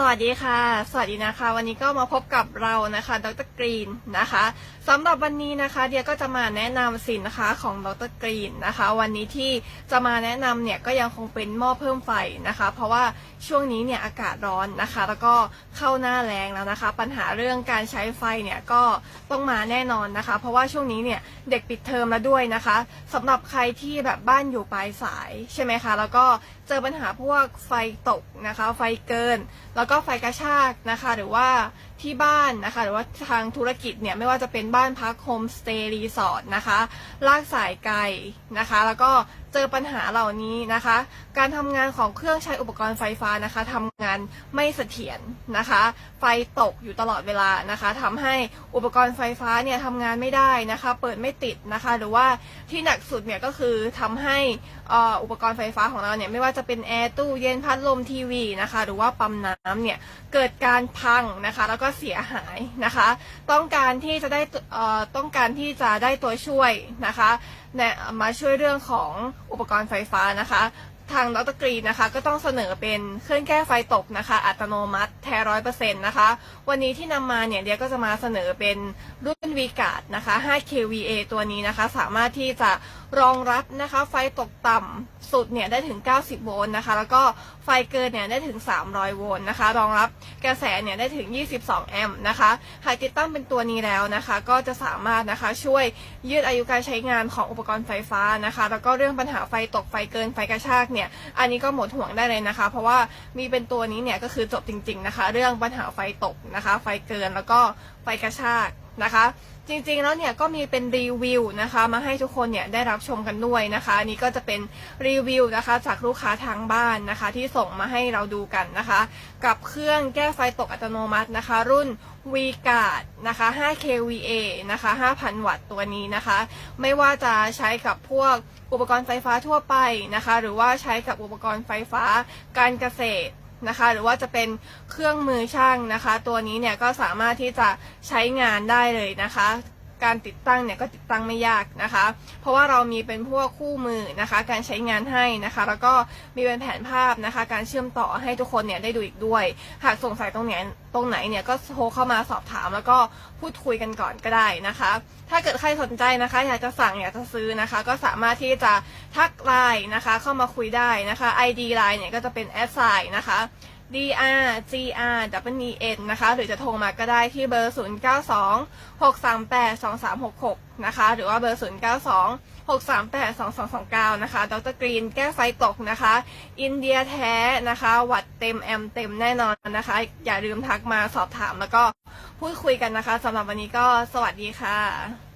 สวัสดีค่ะ สวัสดีนะคะ วันนี้ก็มาพบกับเรานะคะ ดรกรีนนะคะสำหรับวันนี้นะคะ เดียก็จะมาแนะนำสินค้าของดรกรีนนะคะ วันนี้ที่จะมาแนะนำเนี่ยก็ยังคงเป็นหม้อเพิ่มไฟนะคะ เพราะว่าช่วงนี้เนี่ยอากาศร้อนนะคะ แล้วก็เข้าหน้าแรงแล้วนะคะ ปัญหาเรื่องการใช้ไฟเนี่ยก็ต้องมาแน่นอนนะคะ เพราะว่าช่วงนี้เนี่ยเด็กปิดเทอมแล้วด้วยนะคะสำหรับใครที่แบบบ้านอยู่ปลายสายใช่ไหมคะ แล้วก็เจอปัญหาพวกไฟตกนะคะ ไฟเกินแล้วก็ไฟกระชากนะคะ หรือว่าที่บ้านนะคะ หรือว่าทางธุรกิจเนี่ยไม่ว่าจะเป็นบ้านพักโฮมสเตย์รีสอร์ทนะคะ ลากสายไกลนะคะ แล้วก็ เจอปัญหาเหล่านี้นะคะ การทำงานของเครื่องใช้อุปกรณ์ไฟฟ้านะคะทำงานไม่เสถียรนะคะ ไฟตกอยู่ตลอดเวลานะคะทำให้อุปกรณ์ไฟฟ้าเนี่ยทำงานไม่ได้นะคะ เปิดไม่ติดนะคะ หรือว่าที่หนักสุดเนี่ยก็คือทำให้อุปกรณ์ไฟฟ้าของเราเนี่ยไม่ว่าจะเป็นแอร์ตู้เย็นพัดลมทีวีนะคะ หรือว่าปั๊มน้ำเนี่ยเกิดการพังนะคะ แล้วก็เสียหายนะคะ ต้องการที่จะได้ต้องการที่จะได้ตัวช่วยนะคะแนะมาช่วยเรื่องของ อุปกรณ์ไฟฟ้านะคะ ทางดรกรีนนะคะก็ต้องเสนอเป็นเครื่องแก้ไฟตกนะคะ อัตโนมัติแท้ร้อยเปอร์เซ็นต์นะคะ วันนี้ที่นำมาเนี่ยเดียก็จะมาเสนอเป็นรุ่น v g a r d นะคะ 5kVA ตัวนี้นะคะ สามารถที่จะรองรับนะคะ ไฟตกต่ำสุดเนี่ยได้ถึง 90 โวลต์นะคะ แล้วก็ไฟเกินเนี่ยได้ถึง 300 โวลต์นะคะ รองรับกระแสเนี่ยได้ถึง 22 แอมป์นะคะ หากติดตั้งเป็นตัวนี้แล้วนะคะ ก็จะสามารถนะคะช่วยยืดอายุการใช้งานของอุปกรณ์ไฟฟ้านะคะ แล้วก็เรื่องปัญหาไฟตกไฟเกินไฟกระชากเนี่ย อันนี้ก็หมดห่วงได้เลยนะคะ เพราะว่ามีเป็นตัวนี้เนี่ยก็คือจบจริง ๆนะคะ เรื่องปัญหาไฟตกนะคะ ไฟเกินแล้วก็ไฟกระชาก นะคะ จริงๆแล้วเนี่ยก็มีเป็นรีวิวนะคะ มาให้ทุกคนเนี่ยได้รับชมกันด้วยนะคะอันนี้ก็จะเป็นรีวิวนะคะ จากลูกค้าทางบ้านนะคะ ที่ส่งมาให้เราดูกันนะคะ กับเครื่องแก้ไฟตกอัตโนมัตินะคะ รุ่น v g a r d นะคะ 5kVA นะคะ 5,000 วัตต์ตัวนี้นะคะ ไม่ว่าจะใช้กับพวกอุปกรณ์ไฟฟ้าทั่วไปนะคะ หรือว่าใช้กับอุปกรณ์ไฟฟ้าการเกษตร นะคะ หรือว่าจะเป็นเครื่องมือช่างนะคะ ตัวนี้เนี่ยก็สามารถที่จะใช้งานได้เลยนะคะ การติดตั้งเนี่ยก็ติดตั้งไม่ยากนะคะ เพราะว่าเรามีเป็นพวกคู่มือนะคะ การใช้งานให้นะคะ แล้วก็มีเป็นแผนภาพนะคะ การเชื่อมต่อให้ทุกคนเนี่ยได้ดูอีกด้วย หากสงสัยตรงไหนตรงไหนเนี่ยก็โทรเข้ามาสอบถามแล้วก็พูดคุยกันก่อนก็ได้นะคะ ถ้าเกิดใครสนใจนะคะ อยากจะสั่งอยากจะซื้อนะคะ ก็สามารถที่จะทักไลน์นะคะ เข้ามาคุยได้นะคะ ID ไลน์เนี่ยก็จะเป็นแอดไซน์นะคะ D R G R W E N นะคะ หรือจะโทรมาก็ได้ที่เบอร์ 0 9 2 6 3 8 2 3 6 6 นะคะ หรือว่าเบอร์ 0 9 2 6 3 8 2 2 2 9 นะคะ ดรกรีนแก้ไฟตกนะคะ อินเดียแท้นะคะ วัดเต็มแอมเต็มแน่นอนนะคะ อย่าลืมทักมาสอบถามแล้วก็พูดคุยกันนะคะสำหรับวันนี้ก็สวัสดีค่ะ